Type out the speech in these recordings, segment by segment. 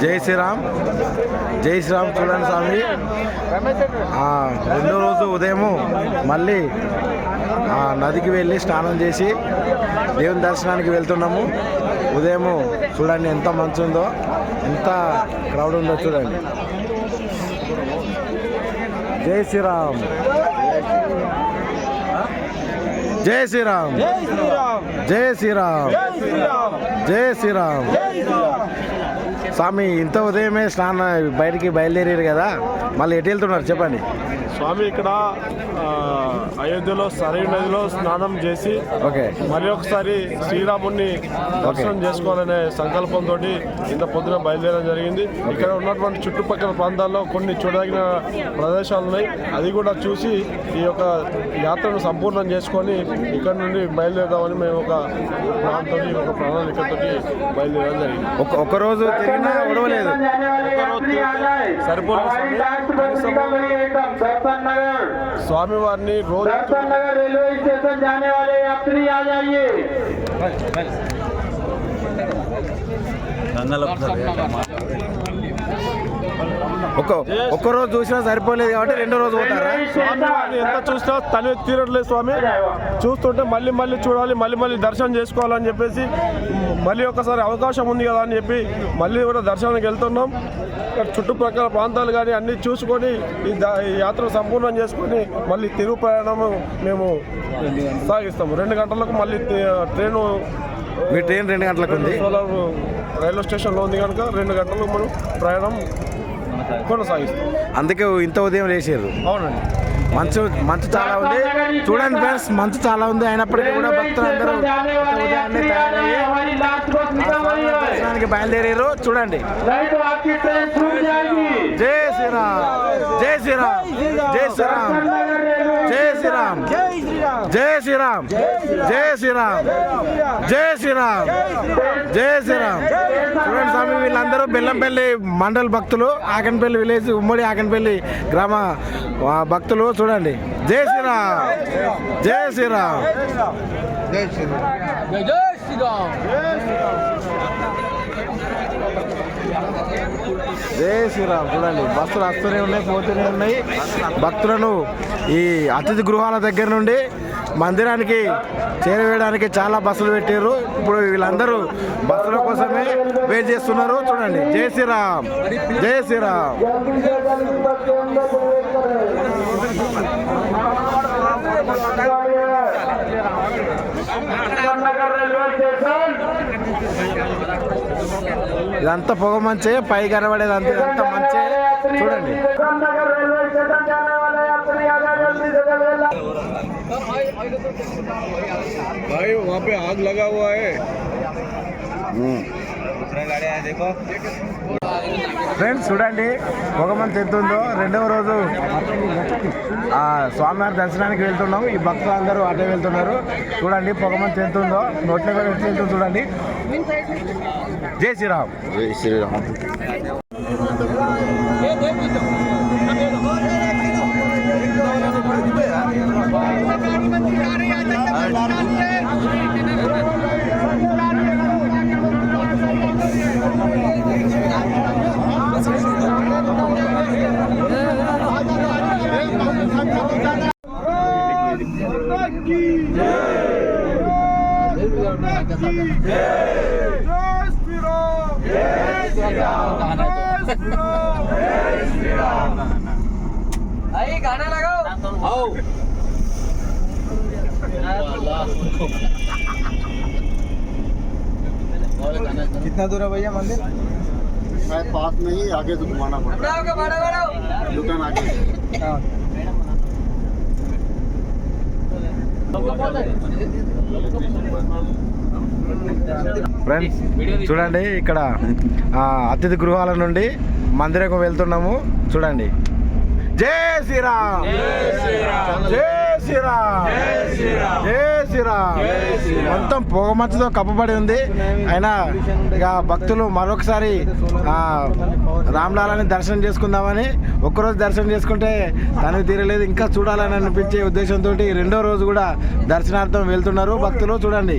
జై శ్రీరామ్. జై శ్రీరామ్ చూడండి స్వామి. ఆ, రెండో రోజు ఉదయము మళ్ళీ ఆ, నదికి వెళ్ళి స్నానం చేసి దేవుని దర్శనానికి వెళ్తున్నాము. ఉదయము చూడండి ఎంత మంచి ఉందో ఎంత క్రౌడ్ ఉందో చూడండి. జై శ్రీరామ్. జై శ్రీరామ్. జై శ్రీరామ్. జై శ్రీరామ్. స్వామి ఇంత ఉదయమే స్నానం బయటికి బయలుదేరారు కదా మళ్ళీ ఎటు వెళ్తున్నారు చెప్పండి. స్వామి ఇక్కడ అయోధ్యలో సరైన నదిలో స్నానం చేసి ఓకే. మరి ఒకసారి శ్రీరాముణ్ణి దర్శనం చేసుకోవాలనే సంకల్పంతో ఇంత పొద్దున బయలుదేరడం జరిగింది. ఇక్కడ ఉన్నటువంటి చుట్టుపక్కల ప్రాంతాల్లో కొన్ని చూడదగిన ప్రదేశాలు ఉన్నాయి. అది కూడా చూసి ఈ యొక్క యాత్రను సంపూర్ణం చేసుకొని ఇక్కడ నుండి బయలుదేరదామని మేము ఒక ప్లాన్తో ఒక ప్రణాళికతో బయలుదేరడం జరిగింది. ఒక ఒక రోజు తిరిగినా ఉడవలేదు. స్వామి. వారిని दर्शन नगर स्वामी वारनी road Darshan Nagar railway station जाने वाले यात्री आ जाइए। ఒక ఒక్క రోజు చూసినా సరిపోలేదు కాబట్టి రెండో రోజు పోతారా? ఎంత చూసినా తని తీరట్లేదు స్వామి. చూస్తుంటే మళ్ళీ మళ్ళీ చూడాలి మళ్ళీ మళ్ళీ దర్శనం చేసుకోవాలని చెప్పేసి మళ్ళీ ఒకసారి అవకాశం ఉంది కదా అని చెప్పి మళ్ళీ కూడా దర్శనానికి వెళ్తున్నాం. చుట్టుప్రక్కల ప్రాంతాలు కానీ అన్ని చూసుకొని ఈ యాత్ర సంపూర్ణం చేసుకొని మళ్ళీ తిరుగు ప్రయాణం మేము సాగిస్తాము. రెండు గంటలకు మళ్ళీ ట్రైను మీ ట్రైన్ రెండు గంటలకు ఉంది. రైల్వే స్టేషన్లో ఉంది కనుక రెండు గంటలకు మనం ప్రయాణం కొనసాగిస్తాం. అందుకే ఇంత ఉదయం లేచారు. అవునండి. మంచు మంచు చాలా ఉంది. చూడండి ఫ్రెండ్స్ మంచు చాలా ఉంది. అయినప్పటికీ కూడా భక్తులందరూ ఉదయాన్నే చేయడానికి బయలుదేరారు చూడండి జై శ్రీరామ్ జై శ్రీరామ్ జై శ్రీరామ్ జై శ్రీరామ్ జై శ్రీరామ్ జై శ్రీరామ్ జై శ్రీరామ్ జై శ్రీరామ్ చూడండి స్వామి వీళ్ళందరూ బెల్లంపల్లి మండల భక్తులు ఆకనపల్లి విలేజ్ ఉమ్మడి ఆకనపల్లి గ్రామ భక్తులు చూడండి జై శ్రీరామ్ జై శ్రీరామ్ జై శ్రీరామ్ జై శ్రీరామ్ జై శ్రీరామ్ చూడండి. బస్సులు వస్తూనే ఉన్నాయి పోతూనే ఉన్నాయి. భక్తులను ఈ అతిథి గృహాల దగ్గర నుండి మందిరానికి చేరవేయడానికి చాలా బస్సులు పెట్టారు ఇప్పుడు వీళ్ళందరూ బస్సుల కోసమే వెయిట్ చేస్తున్నారు. చూడండి. జై శ్రీరామ్. జై శ్రీరామ్. రైల్వే స్టేషన్ ఇదంతా పొగ మంచే పై కనబడేది అంత ఇదంతా మంచే చూడండి नगर रेलवे स्टेशन जाने वाले यात्री आ जाए जल्दी से जल्दी भाई वहाँ पे आग लगा हुआ है ఫ్రెండ్స్ చూడండి పొగ మంచు ఎంత ఉందో? రెండవ రోజు ఆ స్వామివారి దర్శనానికి వెళ్తున్నాం. ఈ భక్తులు అందరూ అటే వెళ్తున్నారు. చూడండి పొగ మంచు ఎంత ఉందో? నోట్లో కూడా ఎంత వెళ్తుందో చూడండి. జై శ్రీరామ్. జై శ్రీరామ్. कितना दूर है भैया मंदिर? शायद पास में ही आगे से घुमाना पड़ता है। दुकान आगे ఫ్రెండ్స్ చూడండి ఇక్కడ అతిథి గృహాల నుండి మందిరకు వెళ్తున్నాము. చూడండి. జై శ్రీరామ్. జై శ్రీరామ్. జై శ్రీరామ్. మొత్తం పొగమచ్చతో కప్పబడి ఉంది. అయినా ఇక భక్తులు మరొకసారి రామ్లాలని దర్శనం చేసుకుందామని ఒక్కరోజు దర్శనం చేసుకుంటే తనకు తీరలేదు. ఇంకా చూడాలని అనిపించే ఉద్దేశంతో రెండో రోజు కూడా దర్శనార్థం వెళ్తున్నారు భక్తులు. చూడండి.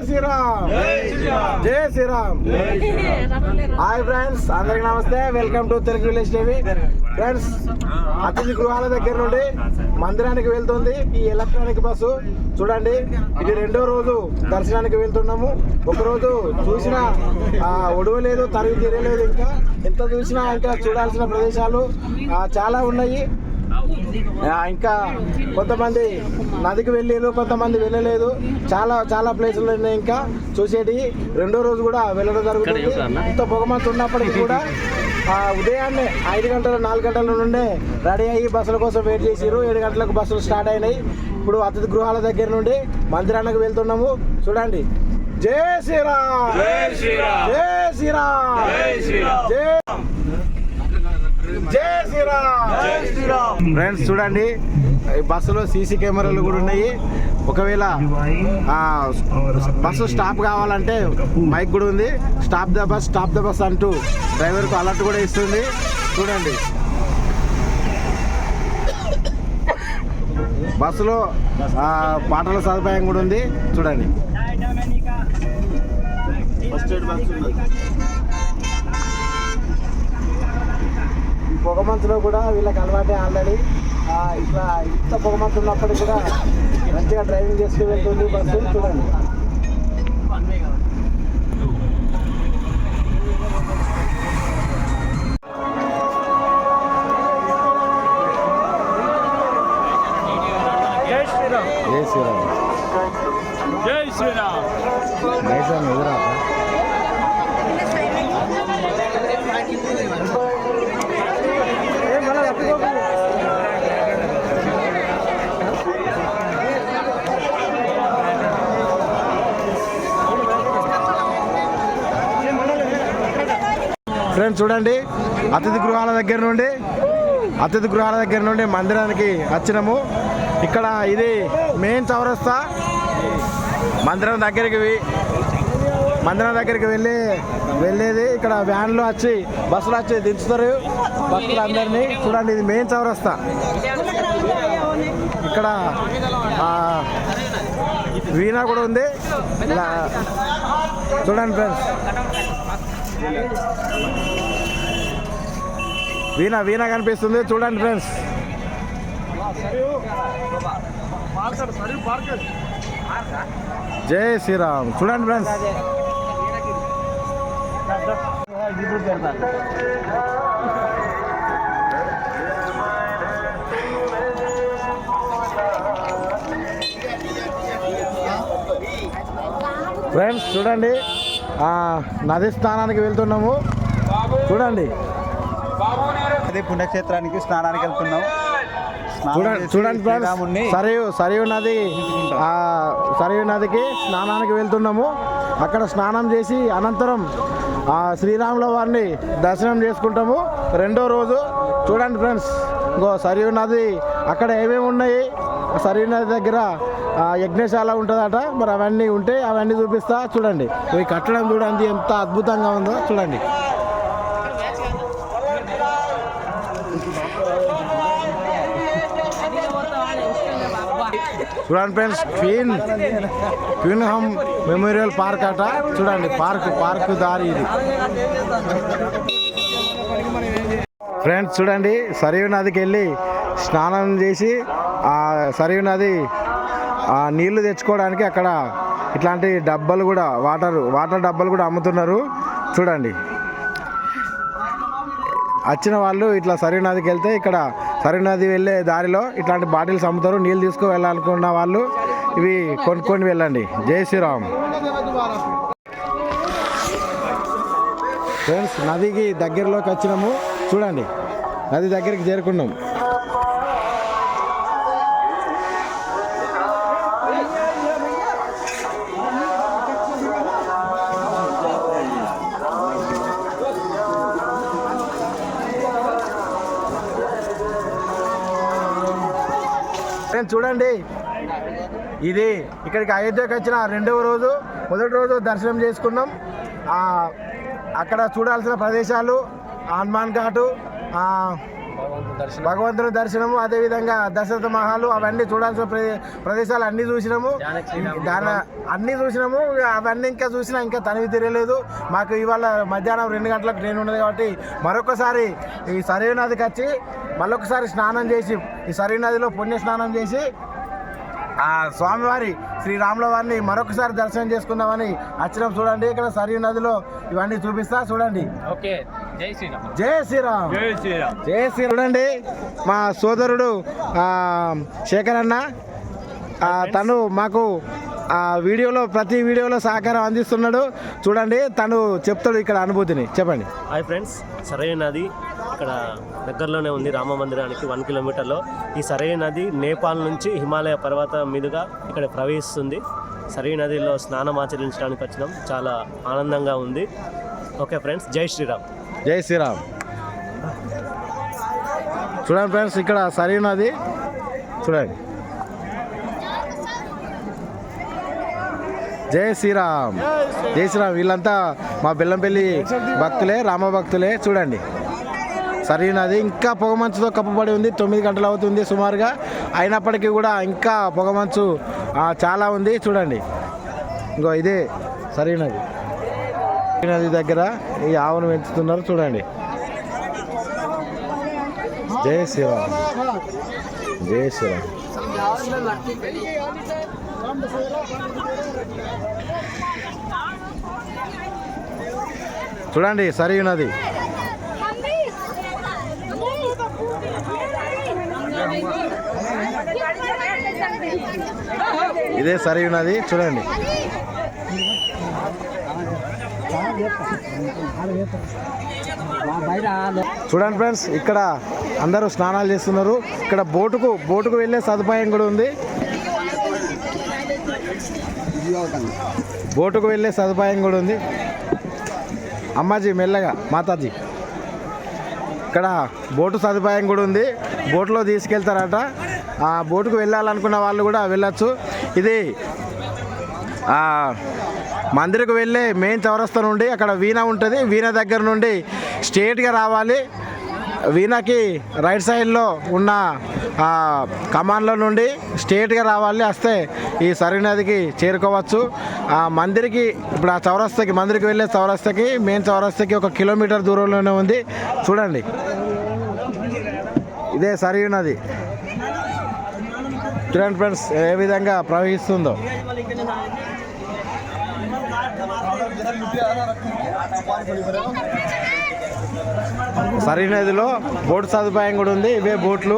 శ్రీరామ్! జై శ్రీరామ్! హాయ్ ఫ్రెండ్స్ అందరికి నమస్తే. Welcome to Telugu village TV friends అతిథి గృహాల దగ్గర నుండి మందిరానికి వెళ్తుంది ఈ ఎలక్ట్రానిక్ బస్సు. చూడండి ఇది రెండో రోజు దర్శనానికి వెళ్తున్నాము. ఒక రోజు చూసిన ఒడవలేదు తరుగు తీరలేదు ఇంకా. ఎంత చూసినా ఇంకా చూడాల్సిన ప్రదేశాలు చాలా ఉన్నాయి. ఇంకా కొంతమంది నదికి వెళ్ళారు కొంతమంది వెళ్ళలేదు. చాలా చాలా ప్లేసులు ఉన్నాయి ఇంకా. చూసేటి రెండో రోజు కూడా వెళ్ళడం జరుగుతుంది. ఇంత పొగమంతు ఉన్నప్పటికీ కూడా ఆ, ఉదయాన్నే ఐదు గంటల నాలుగు గంటల నుండే రెడీ అయ్యి బస్సుల కోసం వెయిట్ చేసిరు. ఏడు గంటలకు బస్సులు స్టార్ట్ అయినాయి. ఇప్పుడు అతిథి గృహాల దగ్గర నుండి మందిరానికి వెళ్తున్నాము. చూడండి. జై శ్రీరామ్! జై శ్రీరామ్! జై శ్రీరామ్! జై జై శ్రీరామ్ జై శ్రీరామ్ ఫ్రెండ్స్ చూడండి ఈ బస్సులో సీసీ కెమెరాలు కూడా ఉన్నాయి. ఒకవేళ ఆ, బస్సు స్టాప్ కావాలంటే మైక్ కూడా ఉంది. Stop the bus stop the bus అంటూ డ్రైవర్కు అలర్ట్ కూడా ఇస్తుంది. చూడండి. బస్సులో ఆ, పాటల సదుపాయం కూడా ఉంది. చూడండి. ఫస్ట్ ఎయిడ్ బాక్స్ ఉన్నది ఈ పొగమంచులో కూడా వీళ్ళకి అలవాటే ఆల్రెడీ ఇట్లా ఇంత పొగమంచు ఉన్నప్పటికీ కూడా మంచిగా డ్రైవింగ్ చేస్తూ వెళ్తుంది బస్సు. చూడండి. ఫ్రెండ్స్ చూడండి. అతిథి గృహాల దగ్గర నుండి అతిథి గృహాల దగ్గర నుండి మందిరానికి వచ్చినాము. ఇక్కడ ఇది మెయిన్ చౌరస్తా. మందిరం దగ్గరికి మందిరం దగ్గరికి వెళ్ళి వెళ్ళేది ఇక్కడ వ్యాన్లు వచ్చి బస్సులు వచ్చి దించుతారు భక్తులు అందరినీ చూడండి ఇది మెయిన్ చౌరస్తా. ఇక్కడ ఆ, వీణ కూడా ఉంది. ఇలా చూడండి ఫ్రెండ్స్ వీణ వీణ కనిపిస్తుంది. చూడండి ఫ్రెండ్స్. జై శ్రీరామ్. చూడండి ఫ్రెండ్స్. ఫ్రెండ్స్ చూడండి. నది స్నానానికి వెళ్తున్నాము. చూడండి. అదే పుణ్యక్షేత్రానికి స్నానానికి వెళ్తున్నాం. స్నానం చూడండి చూడండి ఫ్రెండ్స్ సరియు సరియు నది సరియు నదికి స్నానానికి వెళ్తున్నాము. అక్కడ స్నానం చేసి అనంతరం శ్రీరాముల వారిని దర్శనం చేసుకుంటాము. రెండో రోజు చూడండి ఫ్రెండ్స్ ఇంకో సరియు నది అక్కడ ఏమేమి ఉన్నాయి సరియు నది దగ్గర యజ్ఞశాల ఉంటుందట. మరి అవన్నీ ఉంటే అవన్నీ చూపిస్తా. చూడండి. ఈ కట్టడం చూడండి ఎంత అద్భుతంగా ఉందో. చూడండి. చూడండి ఫ్రెండ్స్ క్వీన్ క్వీన్ హమ్ మెమోరియల్ పార్క్ అట. చూడండి పార్క్ పార్క్ దారి ఇది. ఫ్రెండ్స్ చూడండి సరియు నదికి వెళ్ళి స్నానం చేసి ఆ సరియు నది ఆ నీళ్ళు తెచ్చుకోవడానికి అక్కడ ఇట్లాంటి డబ్బాలు కూడా వాటర్ వాటర్ డబ్బాలు కూడా అమ్ముతున్నారు. చూడండి. వచ్చిన వాళ్ళు ఇట్లా సరియు నదికి వెళ్తే ఇక్కడ సరియు నది వెళ్ళే దారిలో ఇట్లాంటి బాటిల్స్ అమ్ముతారు. నీళ్ళు తీసుకు వెళ్ళాలనుకున్న వాళ్ళు ఇవి కొనుక్కొని వెళ్ళండి. జై శ్రీరామ్. ఫ్రెండ్స్ నదికి దగ్గరలోకి వచ్చినాము. చూడండి. నది దగ్గరికి చేరుకున్నాం. చూడండి. ఇది ఇక్కడికి అయోధ్యకి వచ్చిన రెండవ రోజు. మొదటి రోజు దర్శనం చేసుకున్నాం. అక్కడ చూడాల్సిన ప్రదేశాలు హనుమాన్ ఘాటు భగవంతుని దర్శనము అదేవిధంగా దశరథ మహాలు అవన్నీ చూడాల్సిన ప్రదేశాలు అన్నీ చూసినాము. దాని అన్నీ చూసినాము. అవన్నీ ఇంకా చూసినా ఇంకా తనివి తీరలేదు. మాకు ఇవాళ మధ్యాహ్నం రెండు గంటలకు ట్రైన్ ఉన్నది కాబట్టి మరొకసారి ఈ సరైనదికి వచ్చి మళ్ళొకసారి స్నానం చేసి ఈ సరైన నదిలో పుణ్య స్నానం చేసి ఆ స్వామివారి శ్రీరాముల వారిని మరొకసారి దర్శనం చేసుకుందామని వచ్చినాం చూడండి. ఇక్కడ సరి నదిలో ఇవన్నీ చూపిస్తా చూడండి. ఓకే జై శ్రీరామ్. జై శ్రీరామ్. జై శ్రీ చూడండి మా సోదరుడు ఆ, శేఖర్ అన్న తను మాకు ఆ వీడియోలో ప్రతి వీడియోలో సహకారం అందిస్తున్నాడు. చూడండి తను చెప్తాడు ఇక్కడ అనుభూతిని. చెప్పండి. హాయ్ ఫ్రెండ్స్ సరైన నది ఇక్కడ దగ్గరలోనే ఉంది రామ మందిరానికి వన్ కిలోమీటర్లో. ఈ సరైన నది నేపాల్ నుంచి హిమాలయ పర్వతం మీదుగా ఇక్కడ ప్రవహిస్తుంది. సరైన నదిలో స్నానం ఆచరించడానికి వచ్చినాం. చాలా ఆనందంగా ఉంది. ఓకే ఫ్రెండ్స్ జై శ్రీరామ్. జై శ్రీరామ్. చూడండి ఫ్రెండ్స్ ఇక్కడ సరైనది చూడండి. జై శ్రీరామ్. జై శ్రీరామ్. వీళ్ళంతా మా బెల్లంపల్లి భక్తులే రామ భక్తులే చూడండి. సరైనది ఇంకా పొగమంచుతో కప్పబడి ఉంది. తొమ్మిది గంటలు అవుతుంది సుమారుగా. అయినప్పటికీ కూడా ఇంకా పొగమంచు చాలా ఉంది. చూడండి. ఇంకో ఇదే సరైనది నది దగ్గర ఈ ఆవును పెంచుతున్నారు. చూడండి. జై శ్రీరామ్. జై శ్రీరామ్. చూడండి సరి ఉన్నది. ఇదే సరి ఉన్నది చూడండి. చూడండి ఫ్రెండ్స్ ఇక్కడ అందరూ స్నానాలు చేస్తున్నారు. ఇక్కడ బోటుకు బోటుకు వెళ్ళే సదుపాయం కూడా ఉంది. బోటుకు వెళ్ళే సదుపాయం కూడా ఉంది. అమ్మాజీ మెల్లగా మాతాజీ. ఇక్కడ బోటు సదుపాయం కూడా ఉంది. బోటులో తీసుకెళ్తారట. ఆ బోటుకు వెళ్ళాలనుకున్న వాళ్ళు కూడా వెళ్ళచ్చు. ఇది మందిరకు వెళ్ళే మెయిన్ చౌరస్తా నుండి అక్కడ వీణ ఉంటుంది. వీణ దగ్గర నుండి స్ట్రేట్గా రావాలి. వీణకి రైట్ సైడ్లో ఉన్న కమాన్లో నుండి స్టేట్గా రావాలి వస్తే ఈ సరైనదికి చేరుకోవచ్చు. ఆ మందిరికి ఇప్పుడు ఆ చౌరస్తాకి మందిరికి వెళ్ళే చౌరస్తాకి మెయిన్ చౌరస్తాకి ఒక కిలోమీటర్ దూరంలోనే ఉంది. చూడండి. ఇదే సరైనది. చూడండి ఫ్రెండ్స్ ఏ విధంగా ప్రవహిస్తుందో. సరైనదిలో బోటు సదుపాయం కూడా ఉంది. ఇవే బోట్లు.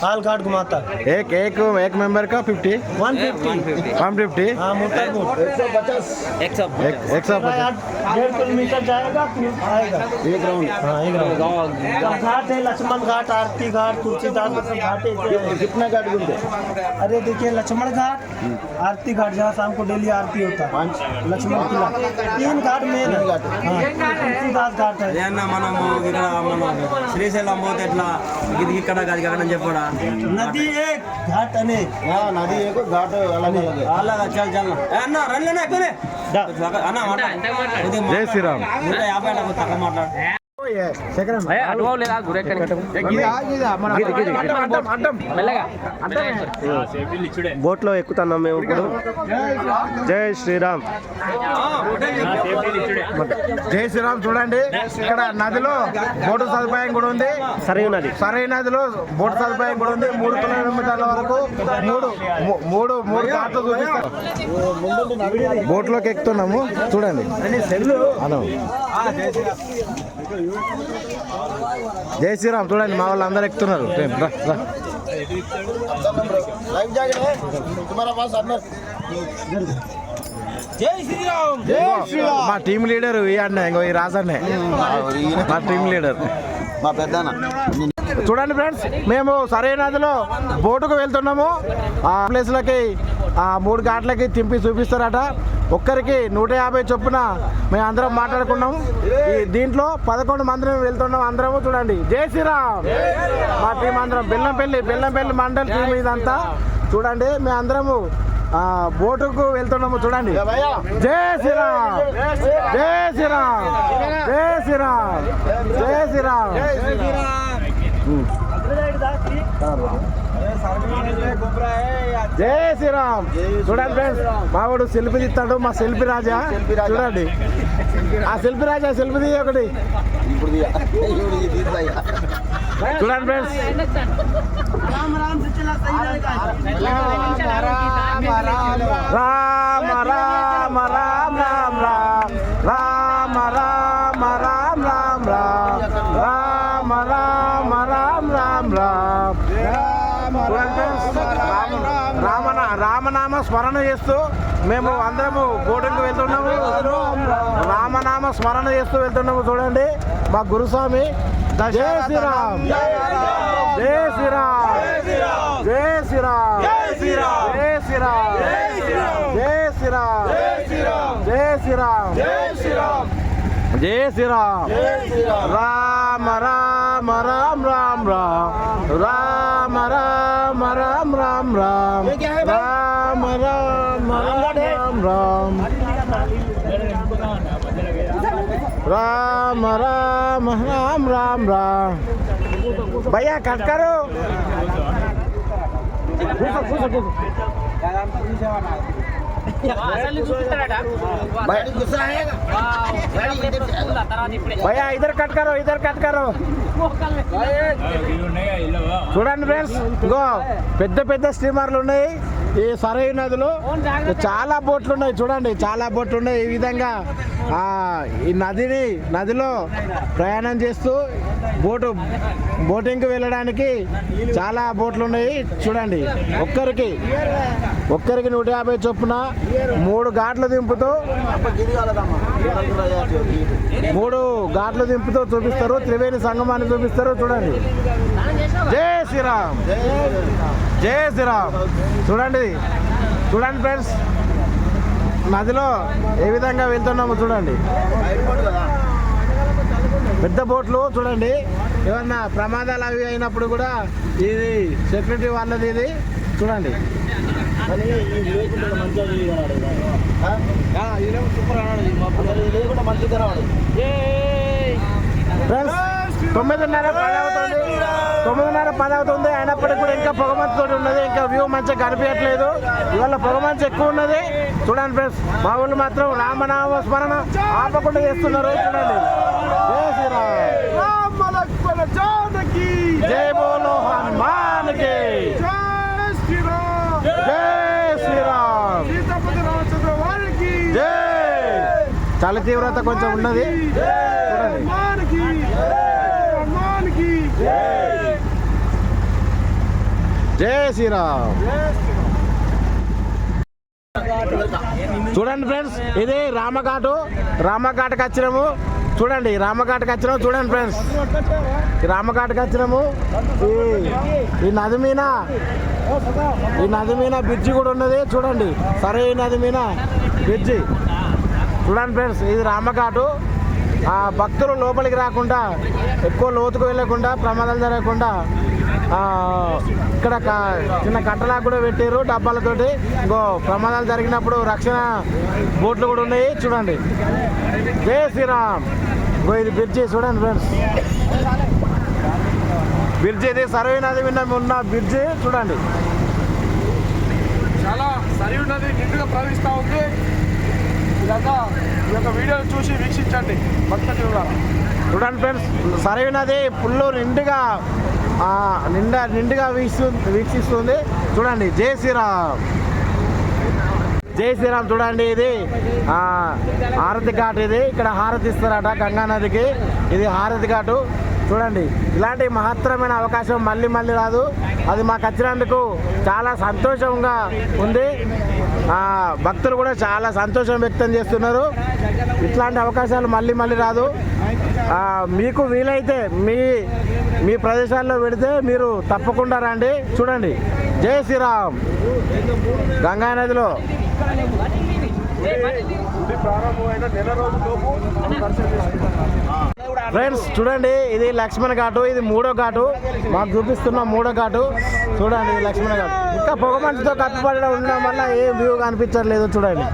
हाल घाट घुमाता एक एक एक मेंबर का fifty one fifty one fifty हाँ मोटर बोट एक एक सौ पचास डेढ़ किलोमीटर जाएगा फिर आएगा एक राउंड हाँ एक राउंड घाट है लक्ष्मण घाट आरती घाट तुलसीदास मतलब घाट है कितना गाड़ी घूमते अरे देखिए लक्ष्मण घाट आरती घाट जहाँ शाम को डेली आरती होता है लक्ष्मण किला तीन घाट मेन है हाँ, तुलसीदास घाट है ఏమన్నా మనము ఇక్కడ మన శ్రీశైలం పోతే ఎట్లా ఇది ఇక్కడ కాదు అక్కడ చెప్పడా नदी एक घाट अनेक నది ఏకో ఘాట్ అలాగే అలాగే అలాగా చల్ చల్ ఏ అన్న రండి ఎక్కువనే అన్న మాట్లాడు ఇది జై శ్రీరామ్ నూట యాభై అంటే తక్కువ మాట్లాడు బోట్లో ఎక్కుతున్నాం మేము ఇప్పుడు. జై శ్రీరామ్. జై శ్రీరామ్ చూడండి. ఇక్కడ నదిలో బోటు సదుపాయం కూడా ఉంది. సరే ఉన్నది సరైన నదిలో బోటు సదుపాయం కూడా ఉంది. మూడు కిలోమీటర్ల వరకు మూడు మూడు మూడు ఘాట్లు చూపిస్తారు. బోట్లోకి ఎక్కుతున్నాము. చూడండి. అను. జై శ్రీరామ్ చూడండి మా వాళ్ళు అందరు ఎక్కుతున్నారు. మా టీం లీడర్ ఈ అన్న ఇంకో ఈ రాజన్నే. మా టీం లీడర్. మా పెద్ద చూడండి ఫ్రెండ్స్ మేము సరైనదిలో బోటుకు వెళ్తున్నాము. ఆ ప్లేస్లకి ఆ మూడు ఘాట్లకి తింపి చూపిస్తారట. ఒక్కరికి నూట యాభై చొప్పున మేము అందరం మాట్లాడుకున్నాం. ఈ దీంట్లో పదకొండు మంది వెళ్తున్నాం అందరము చూడండి. జై శ్రీరామ్. మా టీం అందరం బెల్లంపల్లి బెల్లంపల్లి మండల్ టీం ఇదంతా చూడండి. మేము అందరము ఆ, బోటుకు వెళ్తున్నాము చూడండి. జై శ్రీరామ్. జై శ్రీరామ్. జై శ్రీరామ్. జై శ్రీరామ్. జై శ్రీరామ్ చూడండి ఫ్రెండ్స్ మావాడు సెల్ఫీ తీస్తాడు మా సెల్ఫీ రాజా చూడండి ఆ సెల్ఫీ రాజా సెల్ఫీ తీయ ఒకటి చూడండి ఫ్రెండ్స్ రామ రామ రామ రామ స్మరణ చేస్తూ మేము అందరము బోటింగ్కి వెళ్తున్నాము రామనామ స్మరణ చేస్తూ వెళ్తున్నాము చూడండి మా గురుస్వామి జై శ్రీరామ్ జై శ్రీరామ్ జై శ్రీరామ్ జై శ్రీరామ్ జై శ్రీరామ్ జై శ్రీరామ్ జై శ్రీరామ్ జై శ్రీరామ్ రామ రామ రామ రామ రామ రామ రామ రామ రామ రామ రామ రామ్ రామ రామ రామ రామ రామ. భయ్యా కట్ కరు. భయ్యా ఇద్దరు కట్ కరో ఇద్దరు కట్ కరో. చూడండి ఫ్రెండ్స్ గో పెద్ద పెద్ద స్టీమర్లు ఉన్నాయి. ఈ సరయు నదిలో చాలా బోట్లు ఉన్నాయి చూడండి చాలా బోట్లు ఉన్నాయి ఈ విధంగా ఆ ఈ నదిని నదిలో ప్రయాణం చేస్తూ బోటు బోటింగ్కి వెళ్ళడానికి చాలా బోట్లు ఉన్నాయి చూడండి ఒక్కరికి ఒక్కరికి నూట యాభై చొప్పున మూడు ఘాట్లు దింపుతూ మూడు ఘాట్లు దింపుతూ చూపిస్తారు. త్రివేణి సంగమాన్ని చూపిస్తారు. చూడండి. జై శ్రీరామ్. జై శ్రీరామ్. చూడండి. చూడండి ఫ్రెండ్స్ నదిలో ఏ విధంగా వెళ్తున్నామో చూడండి. పెద్ద బోట్లు చూడండి. ఏమన్నా ప్రమాదాలు అవి అయినప్పుడు కూడా ఇది సెక్యూరిటీ వాళ్ళది ఇది. చూడండి. ఫ్రెండ్స్ తొమ్మిదిన్నర పది అవుతుంది తొమ్మిదిన్నర పది అవుతుంది అయినప్పటికీ కూడా ఇంకా పొగమంచుతో ఉన్నది. ఇంకా వ్యూ మంచిగా కనిపించట్లేదు. ఇవాళ పొగమంచు ఎక్కువ ఉన్నది. చూడండి ఫ్రెండ్స్ మా ఊళ్ళు మాత్రం రామనామ స్మరణ ఆపకుండా చేస్తున్నారు. చూడండి. రామ చాలా తీవ్రత కొంచెం ఉన్నది జయ శ్రీరామ్ చూడండి ఫ్రెండ్స్ ఇది రామఘాటు రామఘాట్కి వచ్చినాము. చూడండి రామఘాట్కి వచ్చినాము చూడండి ఫ్రెండ్స్ ఈ రామఘాట్కి వచ్చినాము. ఈ ఈ నది మీద ఈ నది మీద బ్రిడ్జి కూడా ఉన్నది చూడండి. సరే ఈ నది మీద బ్రిడ్జి చూడండి ఫ్రెండ్స్ ఇది రామఘాటు. ఆ భక్తులు లోపలికి రాకుండా ఎక్కువ లోతుకు వెళ్ళకుండా ప్రమాదాలు జరగకుండా ఇక్కడ చిన్న కట్టలా కూడా పెట్టారు డబ్బాలతోటి. ఇంకో ప్రమాదాలు జరిగినప్పుడు రక్షణ బోట్లు కూడా ఉన్నాయి చూడండి. జై శ్రీరామ్. ఇది బ్రిడ్జి చూడండి ఫ్రెండ్స్ బ్రిడ్జి ఇది సర్వే నది మీద ఉన్న బ్రిడ్జి చూడండి. చాలా సరి ఉన్నది నిండుగా ప్రవహిస్తూ ఉంది. ఇదంతా ఈ యొక్క వీడియోని చూసి వీక్షించండి. భక్త జీవులారా. చూడండి ఫ్రెండ్స్ సరైన నది ఫుల్ నిండుగా ఆ, నిండా నిండుగా వీక్షి వీక్షిస్తుంది. చూడండి జై శ్రీరామ్. జై శ్రీరామ్ చూడండి ఇది. ఆ, హారతి ఘాట్ ఇది. ఇక్కడ హారతి ఇస్తారట గంగా నదికి. ఇది హారతి ఘాటు. చూడండి. ఇలాంటి మహత్తరమైన అవకాశం మళ్ళీ మళ్ళీ రాదు. అది మాకు వచ్చినందుకు చాలా సంతోషంగా ఉంది. ఆ, భక్తులు కూడా చాలా సంతోషం వ్యక్తం చేస్తున్నారు. ఇట్లాంటి అవకాశాలు మళ్ళీ మళ్ళీ రాదు. మీకు వీలైతే మీ మీ ప్రదేశాల్లో పెడితే మీరు తప్పకుండా రండి. చూడండి. జై శ్రీరామ్. గంగా నదిలో. ఫ్రెండ్స్ చూడండి. ఇది లక్ష్మణ్ ఘాటు. ఇది మూడో ఘాటు. మాకు చూపిస్తున్న మూడో ఘాటు. చూడండి ఇది లక్ష్మణ్ ఘాటు. ఇంకా పొగ మంచుతో కట్టుబడి ఉండడం వల్ల ఏ వ్యూ కనిపించట్లేదు చూడండి.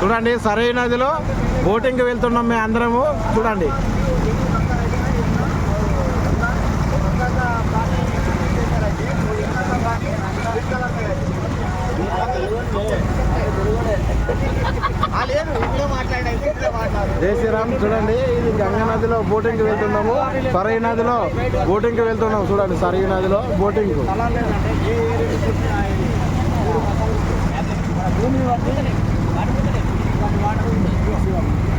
చూడండి సరై నదిలో బోటింగ్కి వెళ్తున్నాం మేము అందరము. చూడండి. జై శ్రీరామ్ చూడండి. ఇది గంగా నదిలో బోటింగ్కి వెళ్తున్నాము. సరై నదిలో బోటింగ్కి వెళ్తున్నాము చూడండి సరై నదిలో బోటింగ్. వాటర్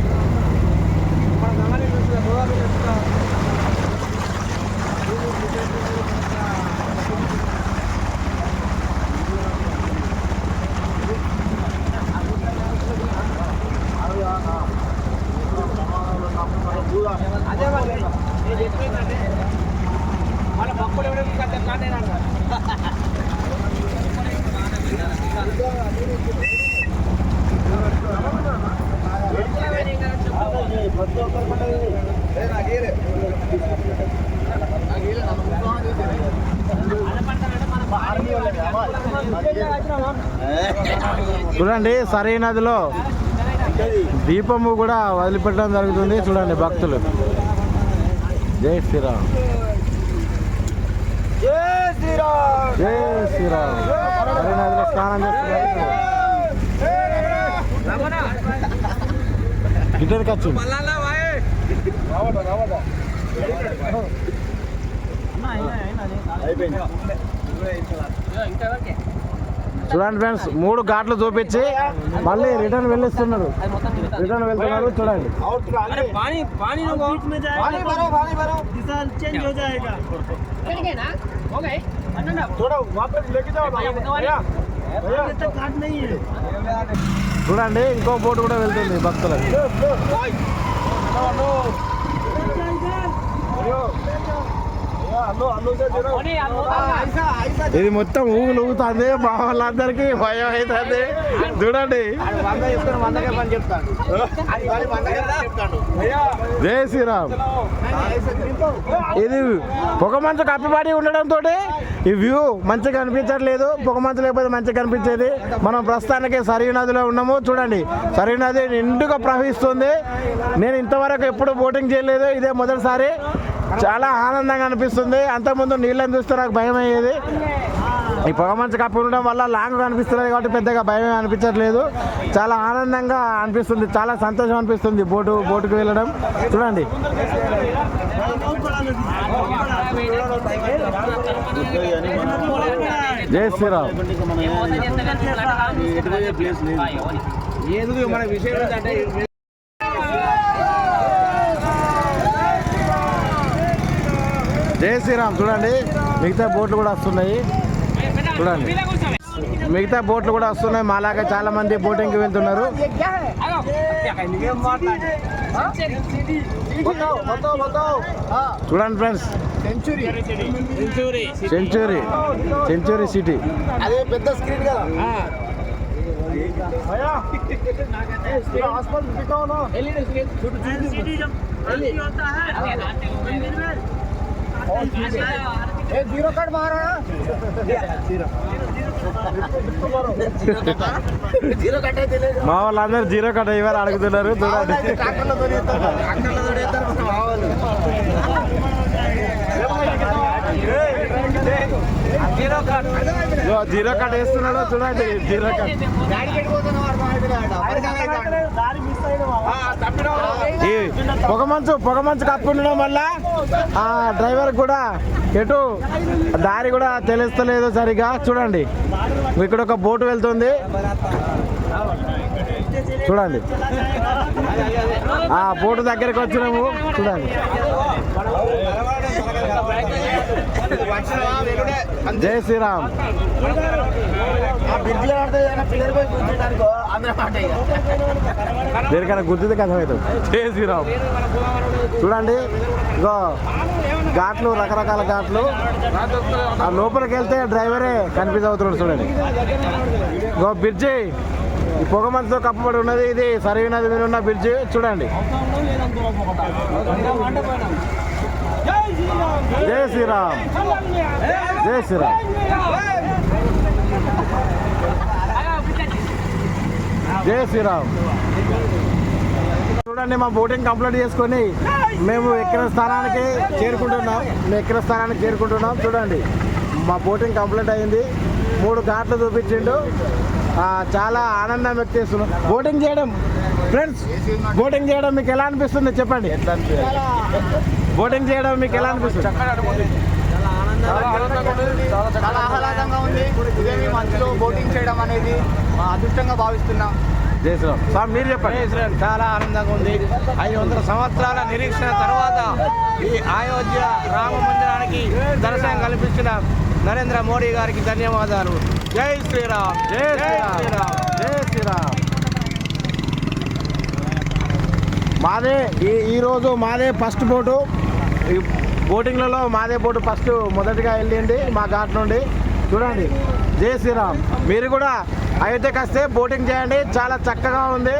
చూడండి సరై నదిలో దీపము కూడా వదిలిపెట్టడం జరుగుతుంది. చూడండి భక్తులు. జై శ్రీరామ్. జై శ్రీరామ్. సరై నదిలో స్నానం చేస్తున్నారు. వచ్చింది చూడండి ఫ్రెండ్స్ మూడు ఘాట్లు చూపించి మళ్ళీ రిటర్న్ వెళ్ళిస్తున్నారు. రిటర్న్ వెళ్తున్నారు చూడండి. చూడండి ఇంకో బోటు కూడా వెళ్తుంది భక్తులకు. ఇది మొత్తం ఊగులు ఊగుతుంది మా వాళ్ళందరికీ భయం అవుతుంది. చూడండి. జై శ్రీరామ్. ఇది పొగ మంచు కప్పిపడి ఉండడంతో ఈ వ్యూ మంచిగా కనిపించట్లేదు. పొగ మంచు లేకపోతే మంచిగా కనిపించేది. మనం ప్రస్తుతానికి సరియు నదిలో ఉన్నాము. చూడండి సరియు నది నిండుగా ప్రవహిస్తుంది. నేను ఇంతవరకు ఎప్పుడు బోటింగ్ చేయలేదు. ఇదే మొదటిసారి. చాలా ఆనందంగా అనిపిస్తుంది. అంతకుముందు నీళ్ళని చూస్తే నాకు భయం అయ్యేది ఈ పొగ మంచు కప్పి ఉండడం వల్ల లాంగ్ అనిపిస్తుంది కాబట్టి పెద్దగా భయం అనిపించట్లేదు. చాలా ఆనందంగా అనిపిస్తుంది. చాలా సంతోషం అనిపిస్తుంది బోటు బోటుకు వెళ్ళడం. చూడండి. జై శ్రీరామ్. మన విషయం జై శ్రీరామ్ చూడండి. మిగతా బోట్లు కూడా వస్తున్నాయి. చూడండి. మిగతా బోట్లు కూడా వస్తున్నాయి. మాలాగా చాలా మంది బోటింగ్కి వెళ్తున్నారు. చూడండి ఫ్రెండ్స్. సెంచురీ. Century city. అదే పెద్ద స్క్రీన్ కదా. जीरो कट मारो జీరో కట్ అయితే లేదు మా వాళ్ళందరూ జీరో కట్ అయ్యారు అడుగుతున్నారు చూడండి Zero cut. వేస్తున్నాడు చూడండి జీరో కట్. ఈ పొగ మంచు పొగ మంచు కప్పి ఉండడం వల్ల ఆ డ్రైవర్ కూడా ఎటు దారి కూడా తెలుస్తలేదు సరిగా. చూడండి ఇక్కడ ఒక బోటు వెళ్తుంది. చూడండి. ఆ బోటు దగ్గరికి వచ్చినాము. చూడండి. జై శ్రీరామ్. దేనికైనా గుర్తుంది కదా అవుతుంది జై శ్రీరామ్. చూడండి ఇగో ఘాట్లు రకరకాల ఘాట్లు. ఆ లోపలికి వెళ్తే డ్రైవరే కన్ఫ్యూజ్ అవుతున్నాడు చూడండి. ఇగో బ్రిడ్జి ఈ పొగ మంచుతో కప్పబడి ఉన్నది. ఇది సరైనది మీద ఉన్న బ్రిడ్జి. చూడండి. జై శ్రీరామ్. జై శ్రీరామ్. జై శ్రీరామ్. చూడండి మా బోటింగ్ కంప్లీట్ చేసుకొని మేము ఎక్కిన స్థానానికి చేరుకుంటున్నాం. మేము ఎక్కిన స్థానానికి చేరుకుంటున్నాం. చూడండి మా బోటింగ్ కంప్లీట్ అయింది. మూడు ఘాట్లు చూపించిండు. చాలా ఆనందం వ్యక్తం చేస్తున్నాం. బోటింగ్ చేయడం ఫ్రెండ్స్ బోటింగ్ చేయడం మీకు ఎలా అనిపిస్తుంది? చెప్పండి. బోటింగ్ చేయడం మీకు ఎలా అనిపిస్తుంది? చాలా ఆహ్లాదంగా ఉంది. ఇదే మీ మంచులో బోటింగ్ చేయడం అనేది మా అదృష్టంగా భావిస్తున్నాం. జై శ్రీరామ్. సార్ మీరు చెప్పండి. చాలా ఆనందంగా ఉంది. ఐదు వందల సంవత్సరాల నిరీక్షణ తర్వాత ఈ అయోధ్య రామ మందిరానికి దర్శనం కల్పించిన నరేంద్ర మోడీ గారికి ధన్యవాదాలు. జై శ్రీరామ్. జై శ్రీరామ్. జై శ్రీరామ్. మాదే ఈ ఈరోజు మాదే ఫస్ట్ బోటు బోటింగ్లలో మాదే బోటు ఫస్ట్ మొదటిగా వెళ్ళింది మా ఘాట్ నుండి. చూడండి. జై శ్రీరామ్. మీరు కూడా అయోధ్యకి వస్తే బోటింగ్ చేయండి. చాలా చక్కగా ఉంది.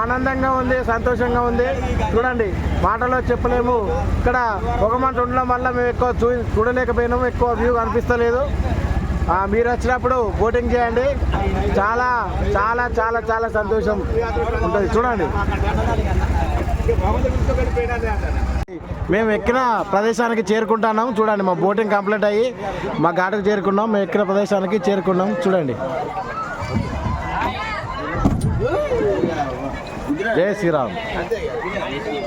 ఆనందంగా ఉంది. సంతోషంగా ఉంది. చూడండి. మాటలో చెప్పలేము. ఇక్కడ ఒక మంట ఉండడం వల్ల మేము ఎక్కువ చూ చూడలేకపోయినాము. ఎక్కువ వ్యూ కనిపిస్తలేదు. మీరు వచ్చినప్పుడు బోటింగ్ చేయండి. చాలా చాలా చాలా చాలా సంతోషం ఉంటుంది. చూడండి. మేము ఎక్కిన ప్రదేశానికి చేరుకుంటున్నాం. చూడండి మా బోటింగ్ కంప్లీట్ అయ్యి మా ఘాటుకు చేరుకున్నాం. మేము ఎక్కిన ప్రదేశానికి చేరుకున్నాం. చూడండి. జయ శ్రీరామ్.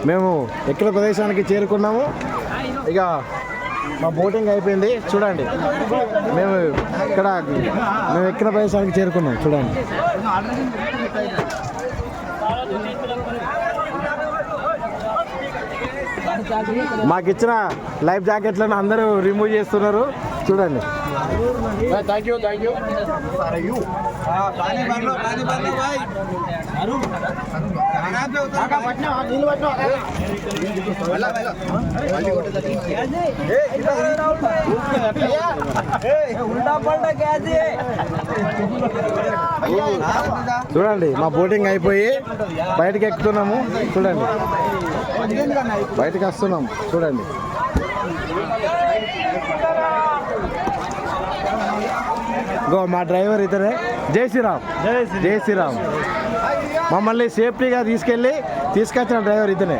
మేము ఎక్కిన ప్రదేశానికి చేరుకున్నాము. ఇక మా బోటింగ్ అయిపోయింది. చూడండి. మేము ఇక్కడ మేము ఎక్కిన ప్రదేశానికి చేరుకున్నాం. చూడండి. మాకు ఇచ్చిన లైఫ్ జాకెట్లను అందరూ రిమూవ్ చేస్తున్నారు. చూడండి. థ్యాంక్ యూ థ్యాంక్ యూ చూడండి మా బోటింగ్ అయిపోయి బయటకు ఎక్కుతున్నాము. చూడండి. బయటకు వస్తున్నాం. చూడండి. గో మా డ్రైవర్ ఇతనే. జై శ్రీరామ్. జై శ్రీరామ్. మమ్మల్ని సేఫ్టీగా తీసుకెళ్ళి తీసుకొచ్చిన డ్రైవర్ ఇతనే.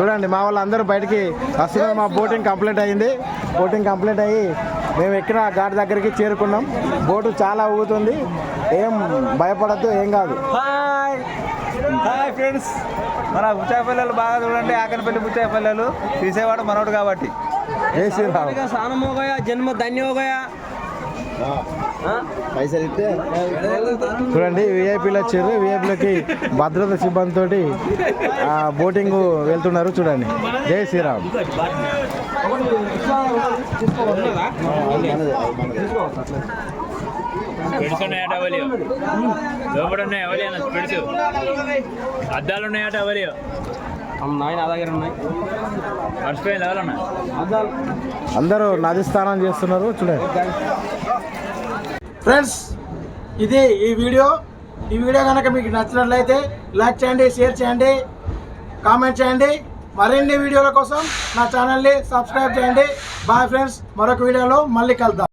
చూడండి మా వాళ్ళందరూ బయటికి వస్తున్నారు. మా బోటింగ్ కంప్లీట్ అయింది. బోటింగ్ కంప్లీట్ అయ్యి మేము ఎక్కిన ఘాట్ దగ్గరికి చేరుకున్నాం. బోటు చాలా ఊగుతుంది. ఏం భయపడద్దు ఏం కాదు. Hi friends. మన బుచ్చాయిపల్లెలు బాగా చూడండి ఆకనపల్లి బుచ్చాయిపల్లెలు తీసేవాడు మనోడు కాబట్టి. సానమోగయా జన్మ ధన్యోగయా చూడండి విఐపీలు వచ్చారు. విఐపీలకి భద్రత సిబ్బంది తోటి బోటింగ్ వెళ్తున్నారు చూడండి. జై శ్రీరామ్. స్పిడ్స్ ఉన్నాయట ఎవరియో లోపల ఉన్నాయి ఎవరియో స్పిడ్స్? అద్దాలు ఉన్నాయట నాయన నా దగ్గర ఉన్నాయి. మర్చిపోయింది ఎవరన్నా? అందరూ నది స్నానం చేస్తున్నారు చూడండి. ఫ్రెండ్స్ ఇది ఈ వీడియో. ఈ వీడియో కనుక మీకు నచ్చినట్లయితే లైక్ చేయండి షేర్ చేయండి కామెంట్ చేయండి. మరిన్ని వీడియోల కోసం నా ఛానల్ని సబ్స్క్రైబ్ చేయండి. బాయ్ ఫ్రెండ్స్ మరొక వీడియోలో మళ్ళీ కలుద్దాం.